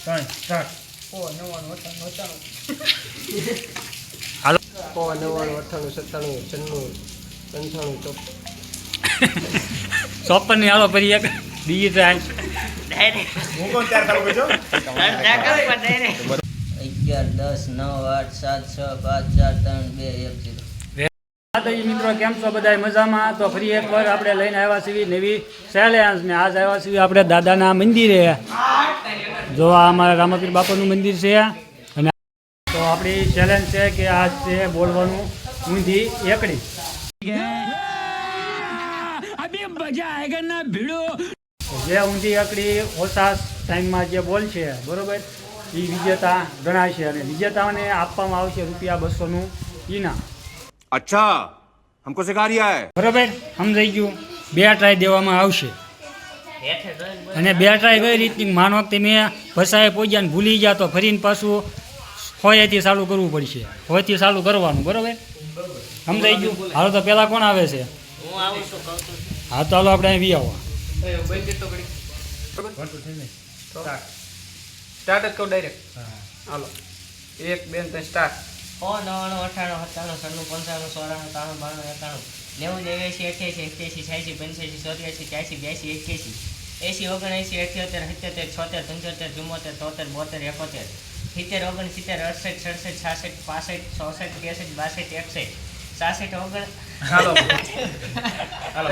ત્રણ અઠ્ઠાણું અઠ્ઠાણું સો નવ્વાણું અઠ્ઠાણું સત્તાણું છન્નું પંચાણું ચોપન ચોપનની હાલો ફરી એક બીજી ટ્રાય અગિયાર દસ નવ આઠ સાત છ પાંચ ચાર ત્રણ બે એક જીરો માતાજી મિત્રો કેમ છો બધા મજામાં? તો ફરી એકવાર આપણે લઈને આવ્યા છીએ નવી સેલેન્સ ને આજ આવ્યા છીએ આપણે દાદાના મંદિરે. જો આ અમારા રામાપીર બાપાનું મંદિર છે અને તો આપણી ચેલેન્જ છે કે આ છે બોલવાનું ઊંધી એકડી. જે ઊંધી એકડી ઓછા ટાઈમમાં જે બોલ છે બરોબર? એ વિજેતા ગણાય છે અને વિજેતાને આપવામાં આવશે રૂપિયા બસોનું ઇનામ. અચ્છા હમકો સિખા રહ્યા હે. બરોબર? સમજાઈ ગયું. બે ટ્રાય દેવામાં આવશે. અને બે ટ્રાય કઈ રીતની? માનો કે તમે ભસાએ પહોંચ્યા ને ભૂલી ગયા તો ફરીને પાછું હોયથી ચાલુ કરવું પડશે. હોયથી ચાલુ કરવાનું બરોબર? સમજાઈ ગયું? હાલો તો પહેલાં કોણ આવે છે? હા તો હાલો આપણે અહીં વી આવો સ્ટાર્ટ. સ્ટાર્ટ જ કહું ડાયરેક્ટ હાલો. એક બે ને ત્રણ સ્ટાર્ટ. સો નવ્વાણું અઠ્ઠાણું સત્તાણું સન્નું પંચાણું સોળાણું ત્રાણું બાણું એકાણું. નેવું નેવ્યાસી અઠ્યાસી અઠ્યાસી છ્યાસી પંચ્યાસી ચોર્યાસી ત્યાસી બ્યાસી એક્યાસી એસી ઓગણએંસી અઠ્યોતેર સિત્યોતેર છોતેર પંચોતેર ચુમ્મોતેર તોતેર બોતેર એકોતેર. સિત્તેર ઓગણસિત્તેર અડસઠ સડસઠ છાસઠ પાસઠ ચોસઠ ત્રેસઠ બાસઠ એકસઠ. સાસઠ ઓગણ હાલો.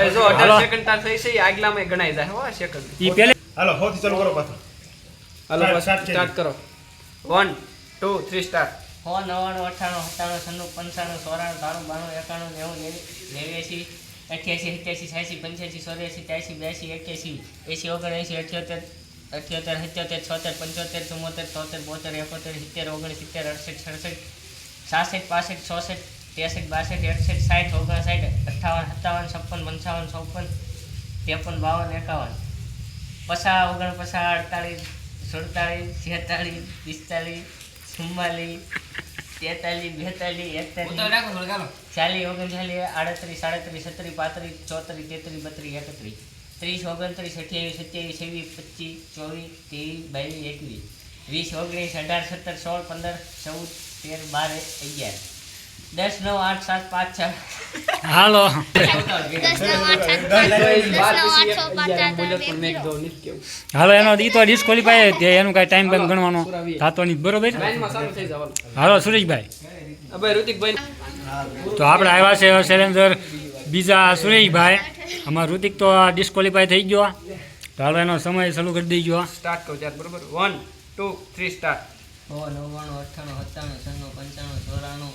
એ જો અઢાર સેકન્ડ તાર થઈ છે આગલામાં ગણાય જાય. હો સેકન્ડ એ પહેલે હાલો હોથી ચાલુ કરો પાછું. હાલો Start, બસ start કરી. સ્ટાર્ટ કરો. વન ટુ થ્રી સ્ટાર્ટ સો નવ્વાણું, અઠ્ઠાણું, સત્તાણું, છન્નું, પંચાણું, ચોરાણું ત્રાણું બાણું, એકાણું, નેવું, નેવી, નેવ્યાસી, અઠ્યાસી, સત્યાસી, છ્યાસી, પંચ્યાસી, ચોર્યાસી, ત્યાસી, બ્યાસી, એક્યાસી એસી ઓગણએંસી અઠ્યોતેર અઠ્યોતેર, સિત્યોતેર, છોતેર, પંચોતેર ચુમ્મોતેર તોતેર, બોતેર, એકોતેર, સિત્તેર ઓગણસિત્તેર અડસઠ, સડસઠ, સાસઠ, પાસઠ ચોસઠ ત્રેસઠ, બાસઠ, એકસઠ, સાઠ, ઓગણસાઠ, અઠ્ઠાવન, સત્તાવન, છપ્પન, પંચાવન, ચોપન, ત્રેપન, બાવન, એકાવન. પસા ઓગણપસા અડતાળીસ સુડતાળીસ છેતાળીસ પિસ્તાળીસ ચુમ્માલીસ તેતાલીસ બેતાલીસ એકતાલીસ ચાલીસ ઓગણચાલીસ આડત્રીસ સાડત્રીસ છત્રીસ પાંત્રીસ ચોત્રીસ તેત્રીસ બત્રીસ એકત્રીસ. ત્રીસ ઓગણત્રીસ અઠ્યાવીસ સત્યાવીસ છવ્વીસ પચીસ ચોવીસ ત્રેવીસ બાવીસ એકવીસ. વીસ ઓગણીસ અઢાર સત્તર સોળ પંદર ચૌદ તેર બાર અગિયાર. દસ નવ આઠ સાત પાંચ હાલો. ચાર કેવું? હાલો એનો ઈ તો ડિસ્કોલિફાય જ છે એનું કાંઈ ટાઈમ બેમ ગણવાનો થતો નહીં બરોબર? લાઈનમાં ચાલુ થઈ જવાનું. હાલો સુરેશભાઈ. તો આપણે આવ્યા છે ચેલેન્જર. બીજા સુરેશભાઈ. અમાર ઋતિક તો ડિસ્કોલિફાય થઈ ગયો. તો હાલો એનો સમય શરૂ કરી દઈ ગયો સ્ટાર્ટ કરો ત્યારે બરોબર? વન ટુ થ્રી સ્ટાર્ટ નવ્વાણું અઠ્ઠાણું સત્તાણું છન્નું પંચાણું ચોરાણું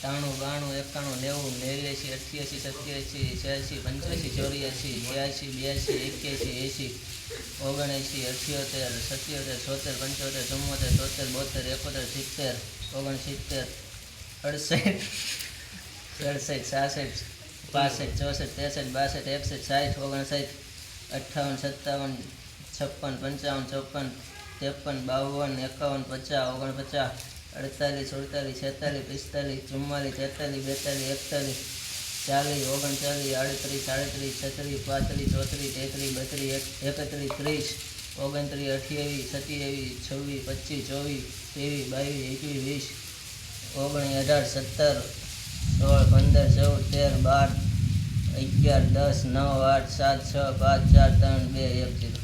ત્રાણું બાણું, એકાણું, નેવું નેવ્યાસી અઠ્યાસી સત્યાસી છ્યાસી પંચ્યાસી ચોર્યાસી બ્યાસી બ્યાસી એક્યાસી એંસી ઓગણએંસી અઠ્યોતેર, સત્યોતેર, છોતેર, પંચોતેર, ચુમ્મોતેર, તોતેર, બોતેર, એકોતેર, સિત્તેર, ઓગણસિત્તેર, અડસઠ સડસઠ સાસઠ, પાસઠ, ચોસઠ, ત્રેસઠ, બાસઠ, એકસઠ, સાઠ, ઓગણસાઠ, અઠ્ઠાવન, સત્તાવન, છપ્પન, પંચાવન, ચોપન, ત્રેપન, બાવન, એકાવન, પચાસ, ઓગણપચાસ અડતાલીસ, સુડતાલીસ, છેતાલીસ, પિસ્તાલીસ, ચુમ્માલીસ તેતાલીસ બેતાલીસ, એકતાલીસ, ચાલીસ, ઓગણચાલીસ, આડત્રીસ, સાડત્રીસ, છત્રીસ, પાંત્રીસ, ચોત્રીસ, તેત્રીસ, બત્રીસ એકત્રીસ, ત્રીસ, ઓગણત્રીસ, અઠ્યાવીસ, સત્યાવીસ, છવ્વીસ, પચીસ, ચોવીસ, ત્રેવીસ, બાવીસ, એકવીસ, વીસ ઓગણીસ અઢાર, સત્તર, સોળ, પંદર, ચૌદ, તેર, બાર, અગિયાર, દસ, નવ, આઠ, સાત, છ, પાંચ, ચાર, ત્રણ, બે, એક, જીરો.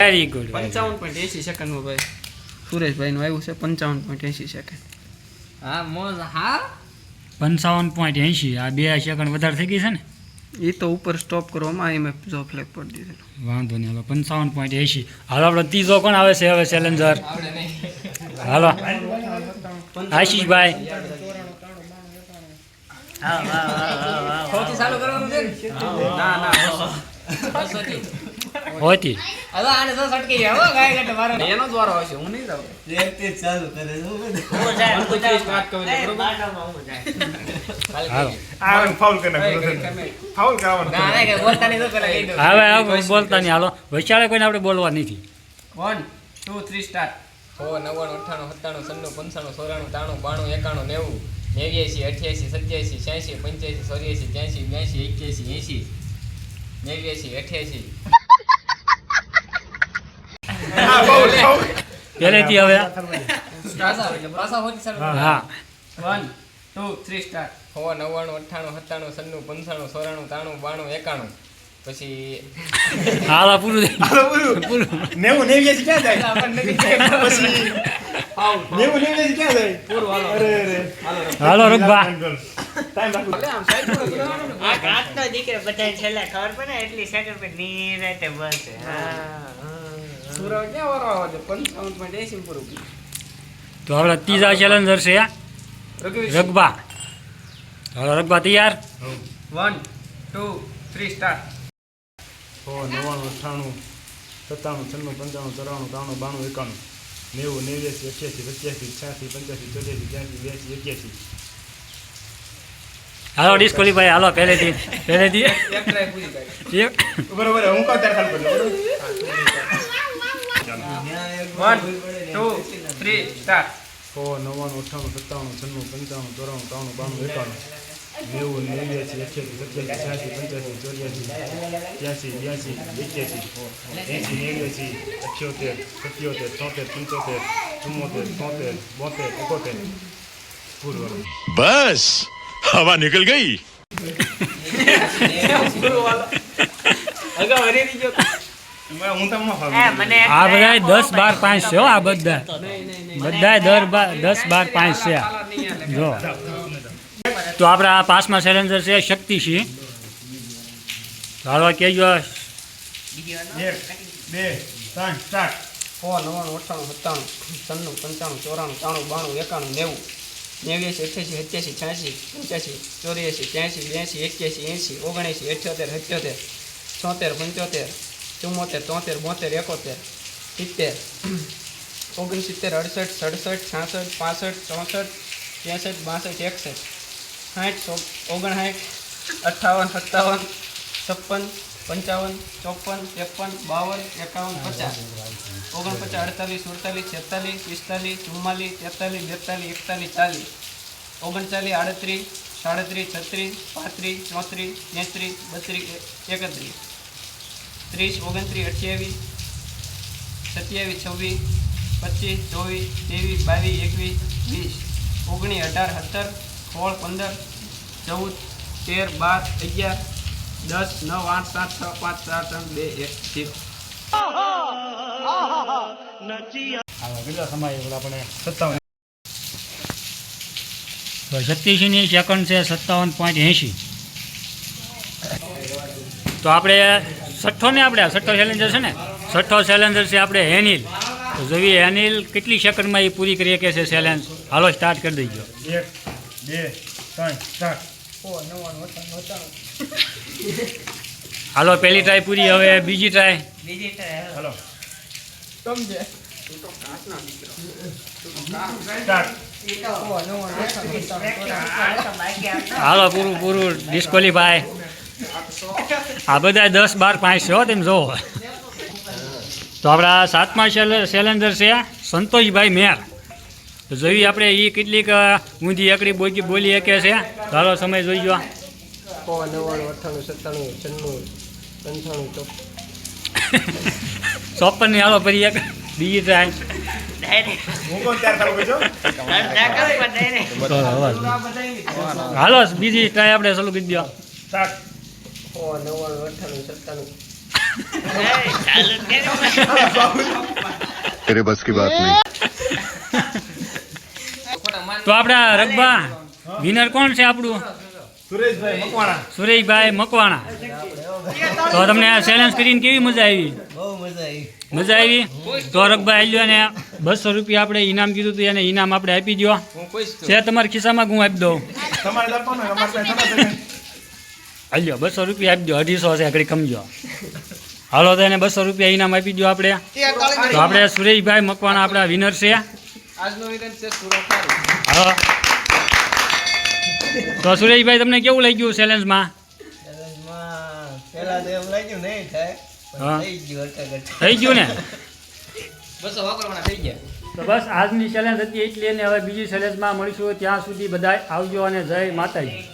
વેરી ગુડ પંચાવન પોઈન્ટ એસી સેકન્ડમાં ભાઈ. સુરેશભાઈનું આવ્યું છે પંચાવન પોઈન્ટ એસી સેકન્ડ હા મોજ હા? પંચાવન પોઈન્ટ એંશી આ બે સેકન્ડ વધારે થઈ ગઈ છે ને? એ તો ઉપર સ્ટોપ કરવામાં એમ જો ફ્લેગ પડી દીધેલો વાંધો નહીં હવે પંચાવન પોઈન્ટ એંશી. હાલો આપણો ત્રીજો કોણ આવે છે? હવે ચેલેન્જર હાલો. આશીષભાઈ. ચાલુ કરવાનું છે? ના ના હોતી. હવે આને તો સટકી જાય હો ગાય ગટ મારો. એનો જ હોય છે હું નહીં જાઉં. સ્ટાર્ટ વાત કરું બરોબર? હાલો. આ ફાઉલ કરી નાખ્યું ફાઉલ કરાવવાનું ના ના કે બોલતા નહીં તો પેલા કહી હવે હવે બોલતા નહીં હાલો. વૈશાળે કોઈને આપણે બોલવા નથી. વન ટુ થ્રી સ્ટાર્ટ હો નવ્વાણું અઠ્ઠાણું સત્તાણું સન્નું પંચાણું સોરાણું ત્રાણું બાણું એકાણું નેવું નેવ્યાસી અઠ્યાસી સત્યાસી છ્યાસી પંચ્યાસી ચોર્યાસી ત્યાંસી બ્યાસી એક્યાસી એંસી નેવ્યાસી અઠ્યાસી. પહેલેથી હવે. હા વન ટુ થ્રી સ્ટાર્ટ હોવા નવ્વાણું અઠ્ઠાણું સત્તાણું સન્નું પંચાણું સોરાણું ત્રાણું બાણું એકાણું. પછી હાલા પૂરું. થઈ હાલો, પૂરું. નેવું નેવ્યાસી ક્યાં જાય? ખબર. પછી નેવું નેવ્યાસી ક્યાં જાય? અરે અરે. હાલો રઘબા ટાઈમ રાખો. આ ઘાટનો દીકરો બધાને છેલ્લે ખબર પડે? એટલી સેકન્ડ પર નિરાતે બનશે સુરા ક્યાં વારો છે પંચાવન પોઈન્ટ એસી પૂરું તો હવે ત્રીજા ચેલેન્જર છે રગબા હવે રગબા તૈયાર? વન ટુ થ્રી સ્ટાર્ટ સો નવ્વાણું અઠ્ઠાણું સત્તાણું છન્નું પંચાણું ચોરાણું ત્રાણું બાણું એકાણું. નેવું નેવ્યાસી અઠ્યાસી સત્યાસી છ્યાસી પંચ્યાસી ચોર્યાસી ત્યાંસી બ્યાસી એક્યાસી. હાલો ડિસ્કોલીભાઈ હાલો પહેલેથી પહેલેથી. બરોબર હું કહું ત્યારે વન ટુ અઠ્ઠાણું સત્તાણું છન્નું પંચાણું ચોરાણું ત્રાણું બાણું એકાણું. નેવું નેવ્યાસી અઠ્યાસી સત્યાસી છ્યાસી ત્યાસી બ્યાસી એક્યાસી. એંસી અઠ્યોતેર સત્યોતેર છોતેર પંચોતેર ચુમ્મોતેર તોતેર બોતેર એકોતેર. પૂરું બસ. હવા નીકળ ગઈ. અગાઉ હરી ગયો આ બધા દસ બાર પાંચ છે હો આ બધા બધા દર બાર દસ બાર પાંચ છે. જો. તો આપણે આ પાંચમા સિલેન્ડર છે શક્તિ છે. હાલવા કહેજો. એક બે ત્રણ સ્ટાર્ટ સો નવ્વાણું અઠ્ઠાણું સત્તાણું સન્નું પંચાણું ચોરાણું ત્રાણું બાણું એકાણું નેવું. નેવ્યાસી અઠ્યાસી સત્યાસી છ્યાસી પંચ્યાસી ચોર્યાસી ત્યાંસી બ્યાસી એક્યાસી એંસી ઓગણએંસી અઠ્યોતેર સત્યોતેર છોતેર પંચોતેર. ચુમ્મોતેર તોતેર, બોતેર, એકોતેર, સિત્તેર, ઓગણસિત્તેર, અડસઠ, સડસઠ, છાસઠ, પાસઠ, ચોસઠ, ત્રેસઠ, બાસઠ, એકસઠ સાઠ સો, ઓગણસાઠ, અઠ્ઠાવન, સત્તાવન, છપ્પન, પંચાવન, ચોપન, ત્રેપન, બાવન, એકાવન, પચાસ, ઓગણપચાસ, અડતાલીસ, સુડતાલીસ, છેતાલીસ, પિસ્તાલીસ, ચુમ્માલીસ, તેતાલીસ, બેતાલીસ, એકતાલીસ, ચાલીસ, ઓગણચાલીસ, આડત્રીસ, સાડત્રીસ, છત્રીસ, પાંત્રીસ, ચોત્રીસ, તેત્રીસ, બત્રીસ, એકત્રીસ. ત્રીસ ઓગણત્રીસ અઠ્યાવીસ સત્યાવીસ છવ્વીસ પચીસ ચોવીસ ત્રેવીસ બાવીસ એકવીસ વીસ ઓગણીસ અઢાર સત્તર સોળ પંદર ચૌદ તેર બાર અગિયાર દસ નવ આઠ સાત છ પાંચ ચાર ત્રણ બે એક જીરો કેટલા સમય આપણે? સત્તાવન. તો શક્તિસિંહની સેકન્ડ છે સત્તાવન પોઈન્ટ એંશી. તો આપણે છઠ્ઠો ને આપણે આ છઠ્ઠો ચેલેન્જર છે ને છઠ્ઠો ચેલેન્જર છે આપણે હેનિલ તો જોઈએ હેનિલ કેટલી સેકન્ડમાં એ પૂરી કરી શકે છે ચેલેન્જ હાલો સ્ટાર્ટ કરી દઈજો એક બે ત્રણ સ્ટાર્ટ હાલો પહેલી ટ્રાય પૂરી હવે બીજી ટ્રાય બીજી ટ્રાય હલો સમજે હાલો પૂરું પૂરું ડિસ્કોલીભાઈ આ બધા દસ બાર પાંચ છે હો તેમ જોવો. તો આપણા સાતમા સેલેન્ડર છે સંતોષભાઈ મેર. તો જોઈએ આપણે એ કેટલીક ઊંધી એકડી બોલી બોલી શકે છે. તો સમય જોઈ જો ચોપનની હાલો ફરી એક બીજી ટ્રાય ચાલુ હાલો બીજી ટ્રાય આપણે ચાલુ કરી દો ઓ બસ કી બાત નહીં. તો આપડા રગબા વિનર કોણ છે આપણું? સુરેશભાઈ મકવાણા. સુરેશભાઈ મકવાણા. તો તમને આ ચેલેન્જ કરીને કેવી મજા આવી? મજા આવી. તો રગભાઈ આલ્યો ને બસો રૂપિયા આપણે ઈનામ કીધું હતું એને ઇનામ આપણે આપી દો છે. તમારા ખિસ્સામાં હું આપી દઉં. હાલ્યો બસો રૂપિયા આપી દો અઢીસો છે આગળ કમજો. હાલો તો એને બસો રૂપિયા ઇનામ આપી દો આપણે. તો આપણે સુરેશભાઈ મકવાના આપણા વિનર છે. હા તો સુરેશભાઈ તમને કેવું લાગ્યું ચેલેન્જમાં થઈ ગયું અટક થઈ ગયું ને? બસો વાપરવાના થઈ ગયા. તો બસ આજની ચેલેન્જ હતી એટલી હવે બીજી ચેલેન્જમાં મળીશું. ત્યાં સુધી બધા આવજો અને જય માતાજી.